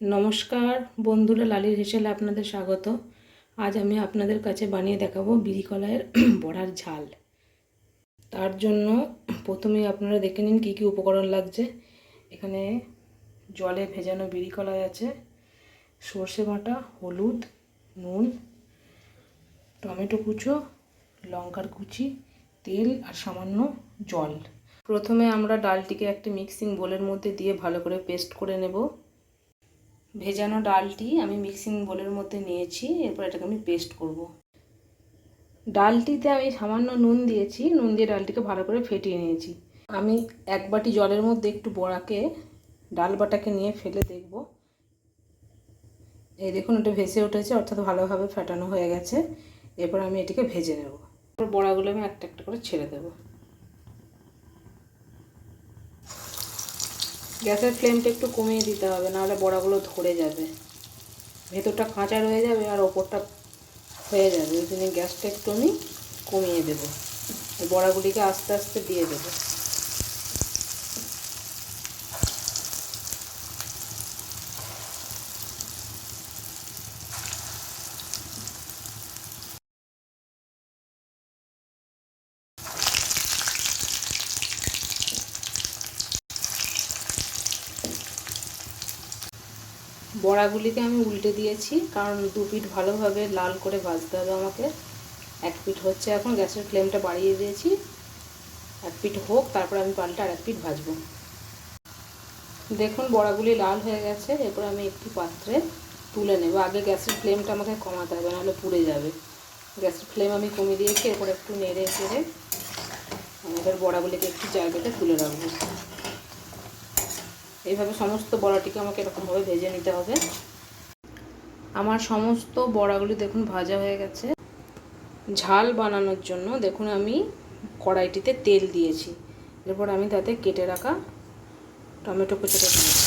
নমস্কার বন্ধুরা, লালির হেসেলে আপনাদের স্বাগত। আজ আমি আপনাদের কাছে বানিয়ে দেখাবো বিড়ি কলাইয়ের বড়ার ঝাল। তার জন্য প্রথমে আপনারা দেখে নিন কী কী উপকরণ লাগছে। এখানে জলে ভেজানো বিড়ি কলাই আছে, সর্ষে বাটা, হলুদ, নুন, টমেটো কুচো, লঙ্কার কুচি, তেল আর সামান্য জল। প্রথমে আমরা ডালটিকে একটা মিক্সিং বোলের মধ্যে দিয়ে ভালো করে পেস্ট করে নেব। ভেজানো ডালটি আমি মিক্সিং বোলের মধ্যে নিয়েছি, এরপর এটাকে আমি পেস্ট করব। ডালটিতে আমি সামান্য নুন দিয়েছি, নুন দিয়ে ডালটিকে ভালো করে ফেটিয়ে নিয়েছি। আমি এক বাটি জলের মধ্যে একটু বড়াকে, ডাল বাটাকে নিয়ে ফেলে দেখব। এই দেখুন এটা ভেসে উঠেছে, অর্থাৎ ভালোভাবে ফেটানো হয়ে গেছে। এরপর আমি এটিকে ভেজে নেব। বড়াগুলো আমি একটা একটা করে ছেড়ে দেবো। গ্যাসের ফ্লেমটা একটু কমিয়ে দিতে হবে, নাহলে বড়াগুলো ধরে যাবে। ভেতরটা কাঁচা রয়ে যাবে আর ওপরটা হয়ে যাবে। ওই জন্য গ্যাসটা একটু আমি কমিয়ে দেবো। বড়াগুলিকে আস্তে আস্তে দিয়ে দেবো। বড়াগুলিকে আমি উল্টে দিয়েছি, কারণ দু পিঠ ভালোভাবে লাল করে ভাজতে হবে আমাকে। এক পিঠ হচ্ছে এখন গ্যাসের ফ্লেমটা বাড়িয়ে দিয়েছি। এক পিঠ হোক, তারপর আমি পাল্টা আর এক পিঠ ভাজবো। দেখুন, বড়াগুলি লাল হয়ে গেছে, এরপর আমি একটি পাত্রে তুলে নেব। আগে গ্যাসের ফ্লেমটা আমাকে কমাতে হবে, নাহলে পুড়ে যাবে। গ্যাসের ফ্লেম আমি কমিয়ে দিয়েছি, এরপর একটু নেড়ে চেড়ে এবার বড়াগুলিকে একটু জায়গাতে তুলে রাখব। এইভাবে সমস্ত বড়াটিকে আমাকে এরকমভাবে ভেজে নিতে হবে। আমার সমস্ত বড়াগুলি দেখুন ভাজা হয়ে গেছে। ঝাল বানানোর জন্য দেখুন আমি কড়াইটিতে তেল দিয়েছি। এরপর আমি তাতে কেটে রাখা টমেটো কুচোটা দিয়েছি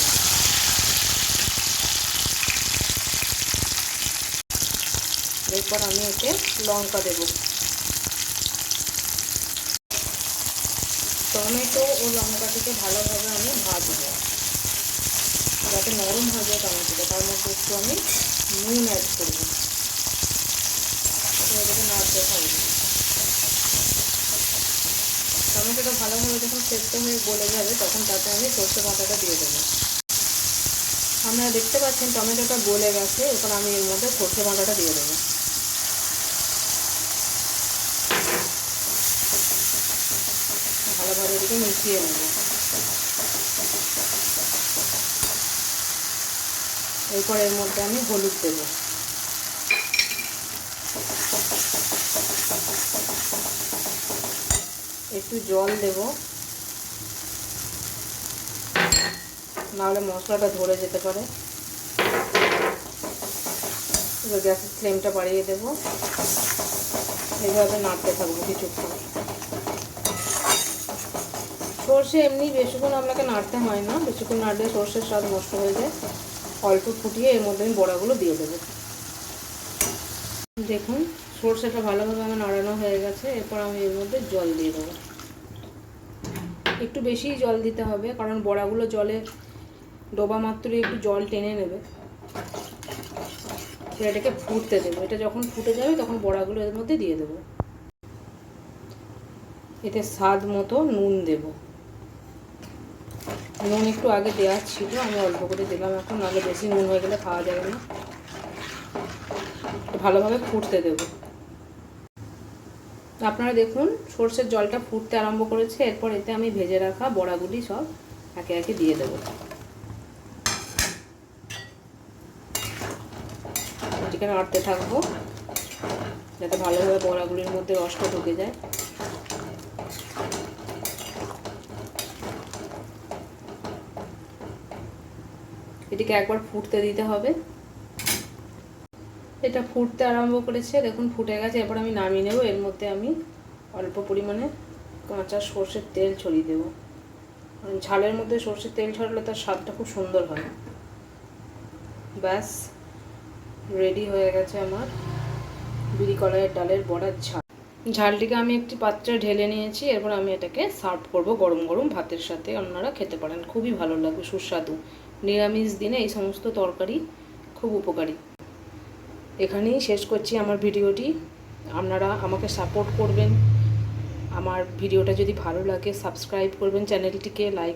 এরপর আমি এতে লঙ্কা দেব। টমেটো ও লঙ্কাটিকে ভালোভাবে যাতে নরম হয়ে যায় টমেটোটা তার মধ্যে একটু আমি নুন অ্যাড করব। এটাকে নাড়তে থাকব। টমেটোটা ভালোভাবে যখন সেদ্ধ হয়ে গলে যাবে, তখন তাতে আমি সর্ষে বাটাটা দিয়ে দেবো। আপনারা দেখতে পাচ্ছেন টমেটোটা গলে গেছে, এরপর আমি এর মধ্যে সর্ষে বাটাটা দিয়ে দেবো। ভালোভাবে এদিকে মিশিয়ে নেব। এরপর এর মধ্যে আমি হলুদ দেব। একটু জল দেব। নাহলে মশলাটা ধরে যেতে পারে। এবার গ্যাসের ফ্লেমটা বাড়িয়ে দেব। এইভাবে নাড়তে থাকব কিছুক্ষণ। সর্ষে এমনি বেশিক্ষণ আপনাকে নাড়তে হয় না। বেশিক্ষণ নাড়লে সর্ষের স্বাদ নষ্ট হয়ে যায়। অল্প ফুটিয়ে এর মধ্যে আমি বড়াগুলো দিয়ে দেবো। দেখুন, সর্ষেটা ভালোভাবে আমার নাড়ানো হয়ে গেছে, এরপর আমি এর মধ্যে জল দিয়ে দেবো। একটু বেশিই জল দিতে হবে, কারণ বড়াগুলো জলে ডোবা মাত্রই একটু জল টেনে নেবে। এটাকে ফুটতে দেবো। এটা যখন ফুটে যাবে, তখন বড়াগুলো এর মধ্যে দিয়ে দেবো। এতে স্বাদ মতো নুন দেবো। নুন একটু আগে দেওয়ার ছিল, আমি অল্প করে দিলাম এখন, নাহলে বেশি নুন হয়ে গেলে খাওয়া যাবে না। ভালোভাবে ফুটতে দেব। আপনারা দেখুন, সর্ষের জলটা ফুটতে আরম্ভ করেছে, এরপর এতে আমি ভেজে রাখা বড়াগুলি সব একে একে দিয়ে দেব। এটিকে নাড়তে থাকব, যাতে ভালোভাবে বড়াগুলির মধ্যে রসটা ঢুকে যায়। এটিকে একবার ফুটতে দিতে হবে। এটা ফুটতে আরম্ভ করেছে, দেখুন ফুটে গেছে এরপর আমি নামিয়ে নেব। এর মধ্যে আমি অল্প পরিমাণে কাঁচা সর্ষের তেল ছড়িয়ে দেব। ঝালের মধ্যে সর্ষের তেল ছড়ালে তার স্বাদটা খুব সুন্দর হয়। ব্যাস, রেডি হয়ে গেছে আমার বিড়ি কলাইয়ের ডালের বড়ার ঝাল। ঝালটিকে আমি একটি পাত্রে ঢেলে নিয়েছি, এরপর আমি এটাকে সার্ভ করব গরম গরম ভাতের সাথে। আপনারা খেতে পারেন, খুবই ভালো লাগবে, সুস্বাদু। নিরামিষ দিনে এই সমস্ত তরকারি খুব উপকারী। এখানেই শেষ করছি আমার ভিডিওটি। আপনারা আমাকে সাপোর্ট করবেন। আমার ভিডিওটা যদি ভালো লাগে সাবস্ক্রাইব করবেন চ্যানেলটিকে লাইক